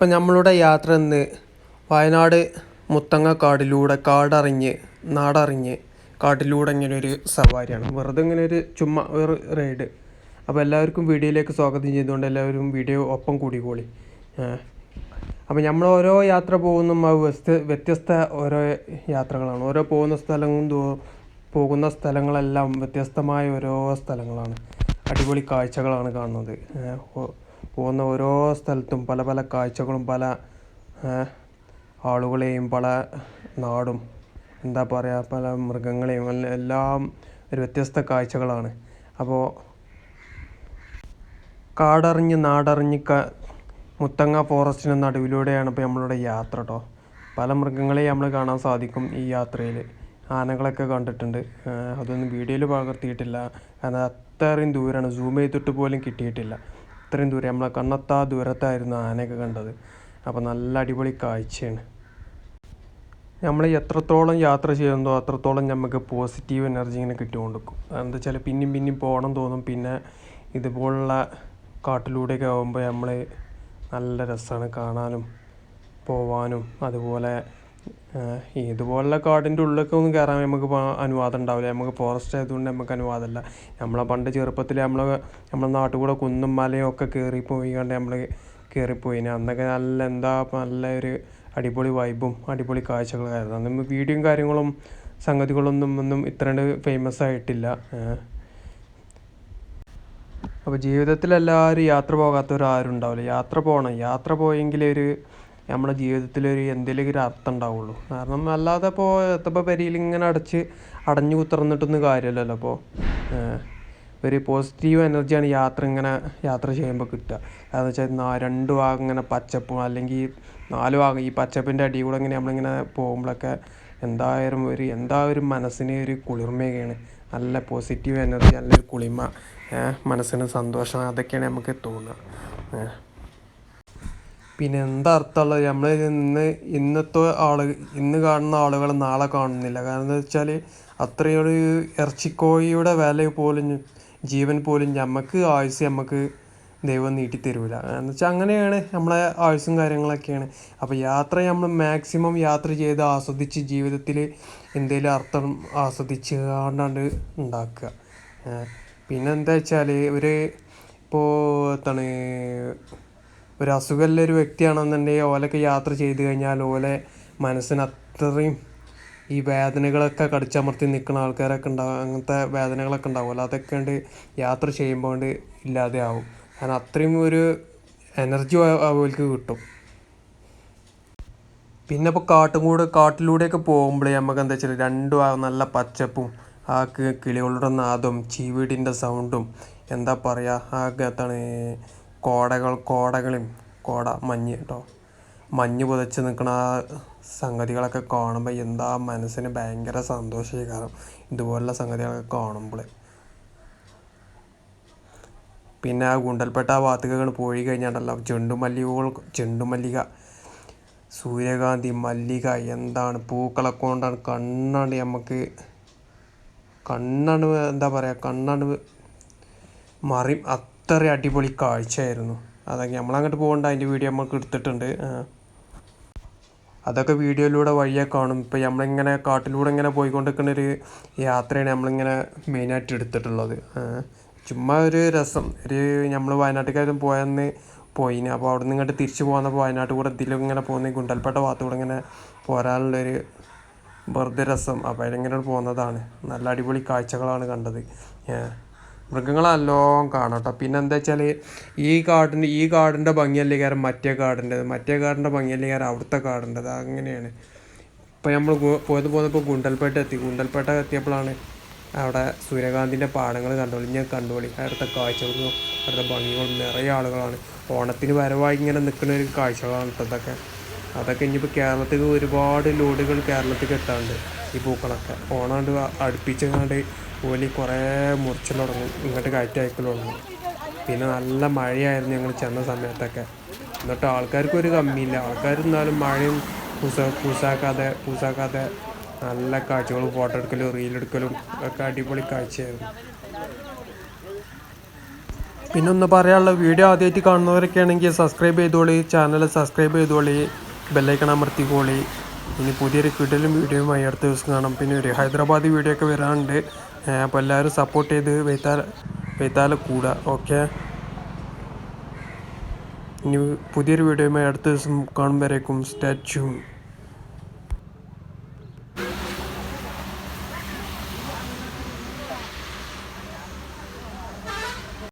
അപ്പം നമ്മളുടെ യാത്ര ഇന്ന് വയനാട് മുത്തങ്ങക്കാടിലൂടെ കാടറിഞ്ഞ് നാടറിഞ്ഞ് കാട്ടിലൂടെ ഇങ്ങനെ ഒരു സവാരിയാണ്. വെറുതെ ഇങ്ങനെ ഒരു ചുമ്മാ ഒരു റൈഡ്. അപ്പോൾ എല്ലാവർക്കും വീഡിയോയിലേക്ക് സ്വാഗതം ചെയ്തുകൊണ്ട് എല്ലാവരും വീഡിയോ ഒപ്പം കൂടി കൂടിക്കോളി അപ്പോൾ നമ്മൾ ഓരോ യാത്ര പോകുന്ന വ്യത്യസ്ത വ്യത്യസ്ത ഓരോ യാത്രകളാണ്. ഓരോ പോകുന്ന സ്ഥലങ്ങളും പോകുന്ന സ്ഥലങ്ങളെല്ലാം വ്യത്യസ്തമായ ഓരോ സ്ഥലങ്ങളാണ്. അടിപൊളി കാഴ്ചകളാണ് കാണുന്നത്. പോകുന്ന ഓരോ സ്ഥലത്തും പല പല കാഴ്ചകളും പല ആളുകളെയും പല നാടും എന്താ പറയുക പല മൃഗങ്ങളെയും എല്ലാം ഒരു വ്യത്യസ്ത കാഴ്ചകളാണ്. അപ്പോൾ കാടറിഞ്ഞ് നാടറിഞ്ഞ് ക മുത്തങ്ങ ഫോറസ്റ്റിന് നടുവിലൂടെയാണ് ഇപ്പോൾ നമ്മളുടെ യാത്ര കേട്ടോ പല മൃഗങ്ങളെയും നമ്മൾ കാണാൻ സാധിക്കും ഈ യാത്രയിൽ ആനകളൊക്കെ കണ്ടിട്ടുണ്ട്. അതൊന്നും വീഡിയോയിൽ പകർത്തിയിട്ടില്ല. കാരണം അത്രയും ദൂരമാണ് സൂം ചെയ്തിട്ട് പോലും കിട്ടിയിട്ടില്ല. അത്രയും ദൂരം നമ്മളെ കണ്ണത്താ ദൂരത്തായിരുന്നു ആനയൊക്കെ കണ്ടത്. അപ്പോൾ നല്ല അടിപൊളി കാഴ്ചയാണ്. നമ്മൾ എത്രത്തോളം യാത്ര ചെയ്യുന്നതോ അത്രത്തോളം നമുക്ക് പോസിറ്റീവ് എനർജി ഇങ്ങനെ കിട്ടിക്കൊണ്ടിരിക്കും. എന്താ വെച്ചാൽ പിന്നെയും പിന്നെയും പോകണം തോന്നും. പിന്നെ ഇതുപോലുള്ള കാട്ടിലൂടെയൊക്കെ ആകുമ്പോൾ നമ്മൾ നല്ല രസമാണ് കാണാനും പോവാനും. അതുപോലെ ഇതുപോലുള്ള കാടിന്റെ ഉള്ളിലൊക്കെ ഒന്നും കയറാൻ നമുക്ക് അനുവാദം ഉണ്ടാവില്ല. നമുക്ക് ഫോറസ്റ്റ് ആയതുകൊണ്ട് നമുക്ക് അനുവാദമില്ല. നമ്മളെ പണ്ട് ചെറുപ്പത്തിൽ നമ്മളെ നാട്ടിൽ കൂടെ കുന്നും മലയും ഒക്കെ കയറിപ്പോയി കണ്ട് നമ്മൾ കയറിപ്പോയിന് അന്നൊക്കെ നല്ല എന്താ നല്ല ഒരു അടിപൊളി വൈബും അടിപൊളി കാഴ്ചകളായിരുന്നു. അന്ന് വീഡിയോയും കാര്യങ്ങളും സംഗതികളൊന്നും ഒന്നും ഇത്രണ്ട് ഫേമസ് ആയിട്ടില്ല. അപ്പോൾ ജീവിതത്തിൽ എല്ലാവരും യാത്ര പോകാത്തവരാരും ഉണ്ടാവില്ല. യാത്ര പോകണം യാത്ര പോയെങ്കിൽ ഒരു നമ്മുടെ ജീവിതത്തിൽ ഒരു എന്തെങ്കിലും ഒരു അർത്ഥം ഉണ്ടാവുള്ളൂ. കാരണം അല്ലാതെ ഇപ്പോൾ എത്തപ്പോൾ പെരിയിൽ ഇങ്ങനെ അടച്ച് അടഞ്ഞു കുത്തിറന്നിട്ടൊന്നും കാര്യമില്ലല്ലോ അപ്പോൾ ഒരു പോസിറ്റീവ് എനർജിയാണ് യാത്ര ഇങ്ങനെ യാത്ര ചെയ്യുമ്പോൾ കിട്ടുക. കാരണം വെച്ചാൽ രണ്ട് ഭാഗം ഇങ്ങനെ പച്ചപ്പും അല്ലെങ്കിൽ നാല് ഭാഗം ഈ പച്ചപ്പിന്റെ അടി കൂടെ ഇങ്ങനെ നമ്മളിങ്ങനെ പോകുമ്പോഴൊക്കെ എന്തായാലും ഒരു എന്താ ഒരു മനസ്സിന് ഒരു കുളിർമയൊക്കെയാണ് നല്ല പോസിറ്റീവ് എനർജി നല്ലൊരു കുളിമ മനസ്സിന് സന്തോഷം അതൊക്കെയാണ് നമുക്ക് തോന്നുക. പിന്നെ എന്താ അർത്ഥമുള്ളത് നമ്മൾ ഇന്ന് ഇന്നത്തെ ആൾ ഇന്ന് കാണുന്ന ആളുകൾ നാളെ കാണുന്നില്ല. കാരണം എന്താ വെച്ചാൽ അത്രയും ഒരു ഇറച്ചിക്കോഴിയുടെ വില പോലും ജീവൻ പോലും നമുക്ക് ആയുസ് നമുക്ക് ദൈവം നീട്ടി തരൂല എന്ന് വെച്ചാൽ അങ്ങനെയാണ് നമ്മളെ ആയുസ്സും കാര്യങ്ങളൊക്കെയാണ്. അപ്പോൾ യാത്ര നമ്മൾ മാക്സിമം യാത്ര ചെയ്ത് ആസ്വദിച്ച് ജീവിതത്തിൽ എന്തെങ്കിലും അർത്ഥം ആസ്വദിച്ച് കാണാണ്ട് ഉണ്ടാക്കുക. പിന്നെന്താ വെച്ചാൽ ഒരു ഇപ്പോൾ എന്താണ് ഒരു അസുഖമുള്ള ഒരു വ്യക്തിയാണെന്നുണ്ടെങ്കിൽ ഓലൊക്കെ യാത്ര ചെയ്ത് കഴിഞ്ഞാൽ ഓലെ മനസ്സിന് അത്രയും ഈ വേദനകളൊക്കെ കടിച്ചമർത്തി നിൽക്കുന്ന ആൾക്കാരൊക്കെ ഉണ്ടാവും അങ്ങനത്തെ വേദനകളൊക്കെ ഉണ്ടാവുമല്ലോ. അതൊക്കെ ഉണ്ട് യാത്ര ചെയ്യുമ്പോൾ കൊണ്ട് ഇല്ലാതെ ആവും കാരണം അത്രയും ഒരു എനർജി അവർക്ക് കിട്ടും. പിന്നെ ഇപ്പോൾ കാട്ടും കൂടെ കാട്ടിലൂടെയൊക്കെ പോകുമ്പോഴേ നമുക്ക് എന്താ വെച്ചാൽ രണ്ടും നല്ല പച്ചപ്പും ആ കിളികളുടെ നാദം ചീവീടിന്റെ സൗണ്ടും എന്താ പറയുക ആ എന്താണ് കോടകൾ കോടകളും കോട മഞ്ഞ് കേട്ടോ മഞ്ഞ് പുതച്ച് നിൽക്കുന്ന ആ സംഗതികളൊക്കെ കാണുമ്പോൾ എന്താ മനസ്സിന് ഭയങ്കര സന്തോഷമായി കാരണം ഇതുപോലുള്ള സംഗതികളൊക്കെ കാണുമ്പോൾ പിന്നെ ആ ഗുണ്ടൽപ്പെട്ട ആ ഭാഗത്തേക്ക് പോയി കഴിഞ്ഞാണ്ടല്ലോ ചെണ്ടുമല്ലികൾ ചെണ്ടുമല്ലിക സൂര്യകാന്തി മല്ലിക എന്താണ് പൂക്കളൊക്കെ കൊണ്ടാണ് കണ്ണാണ് നമുക്ക് കണ്ണാണ് എന്താ പറയുക കണ്ണാണ് മറി അത്ര അടിപൊളി കാഴ്ചയായിരുന്നു. അതൊക്കെ നമ്മളങ്ങോട്ട് പോകണ്ട അതിന്റെ വീഡിയോ നമുക്ക് എടുത്തിട്ടുണ്ട്. അതൊക്കെ വീഡിയോയിലൂടെ വഴിയെ കാണും. ഇപ്പം നമ്മളിങ്ങനെ കാട്ടിലൂടെ ഇങ്ങനെ പോയിക്കൊണ്ടിരിക്കുന്ന ഒരു യാത്രയാണ് നമ്മളിങ്ങനെ മെയിനായിട്ട് എടുത്തിട്ടുള്ളത്. ചുമ്മാ ഒരു രസം. ഒരു നമ്മൾ വയനാട്ടിലേക്കാരും പോയെന്ന് പോയിന്. അപ്പോൾ അവിടെ നിന്ന് ഇങ്ങോട്ട് തിരിച്ചു പോകുന്നപ്പോൾ വയനാട്ടിൽ കൂടെ ഇതിലും ഇങ്ങനെ പോകുന്ന ഗുണ്ടൽപ്പേട്ട ഭാഗത്തൂടെ ഇങ്ങനെ പോരാനുള്ളൊരു വെറുതെ രസം. അപ്പോൾ അതിലിങ്ങനെ പോകുന്നതാണ് നല്ല അടിപൊളി കാഴ്ചകളാണ് കണ്ടത്. മൃഗങ്ങളെല്ലാം കാണാം കേട്ടോ. പിന്നെ എന്താ വെച്ചാൽ ഈ കാടിന്റെ ഈ കാടിന്റെ ഭംഗിയല്ലേ കാരണം മറ്റേ കാടിന്റെത് മറ്റേ കാടിന്റെ ഭംഗിയല്ലേ കാരണം അവിടുത്തെ കാടിന്റെത് അങ്ങനെയാണ് ഇപ്പോൾ നമ്മൾ പോയത് പോകുന്നപ്പോൾ ഗുണ്ടൽപേട്ട എത്തി. ഗുണ്ടൽപേട്ട എത്തിയപ്പോഴാണ് അവിടെ സൂര്യകാന്തിന്റെ പാടങ്ങൾ കണ്ടോളി. ഞാൻ കണ്ടോളി. അവിടുത്തെ കാഴ്ചകളും അവിടുത്തെ ഭംഗികളും നിറയെ ആളുകളാണ്. ഓണത്തിന് വരവായി ഇങ്ങനെ നിൽക്കുന്ന ഒരു കാഴ്ചകളാണ് ഇതൊക്കെ. അതൊക്കെ ഇനിയിപ്പോൾ കേരളത്തിൽ ഒരുപാട് ലോഡുകൾ കേരളത്തിൽ എത്താറുണ്ട് ഈ പൂക്കളൊക്കെ. ഓണാണ്ട് അടുപ്പിച്ചങ്ങാണ്ട് ഓലി കുറേ മുറിച്ചു തുടങ്ങും. ഇങ്ങോട്ട് കയറ്റി അയക്കൽ തുടങ്ങും പിന്നെ നല്ല മഴയായിരുന്നു ഞങ്ങൾ ചെന്ന സമയത്തൊക്കെ. എന്നിട്ട് ആൾക്കാർക്ക് ഒരു കമ്മിയില്ല. ആൾക്കാർ എന്നാലും മഴയും പൂസ പൂസാക്കാതെ പൂസാക്കാതെ നല്ല കാഴ്ചകളും ഫോട്ടോ എടുക്കലും റീലെടുക്കലും ഒക്കെ അടിപൊളി കാഴ്ചയായിരുന്നു. പിന്നെ ഒന്ന് പറയാനുള്ള വീഡിയോ ആദ്യമായിട്ട് കാണുന്നവരൊക്കെ ആണെങ്കിൽ സബ്സ്ക്രൈബ് ചെയ്തോളി ചാനൽ സബ്സ്ക്രൈബ് ചെയ്തോളി ബെല്ലൈക്കൺ അമർത്തിക്കോളി. ഇനി പുതിയൊരു കിടലും വീഡിയോയുമായി അടുത്ത ദിവസം കാണാം. പിന്നെ ഒരു ഹൈദരാബാദ് വീഡിയോ ഒക്കെ വരാനുണ്ട്. അപ്പോൾ എല്ലാവരും സപ്പോർട്ട് ചെയ്ത് വെയ്ത്താൽ വെയ്ത്താലെ കൂടുക ഓക്കെ ഇനി പുതിയൊരു വീഡിയോയുമായി അടുത്ത ദിവസം കാണുമ്പോഴേക്കും സ്റ്റാച്യൂ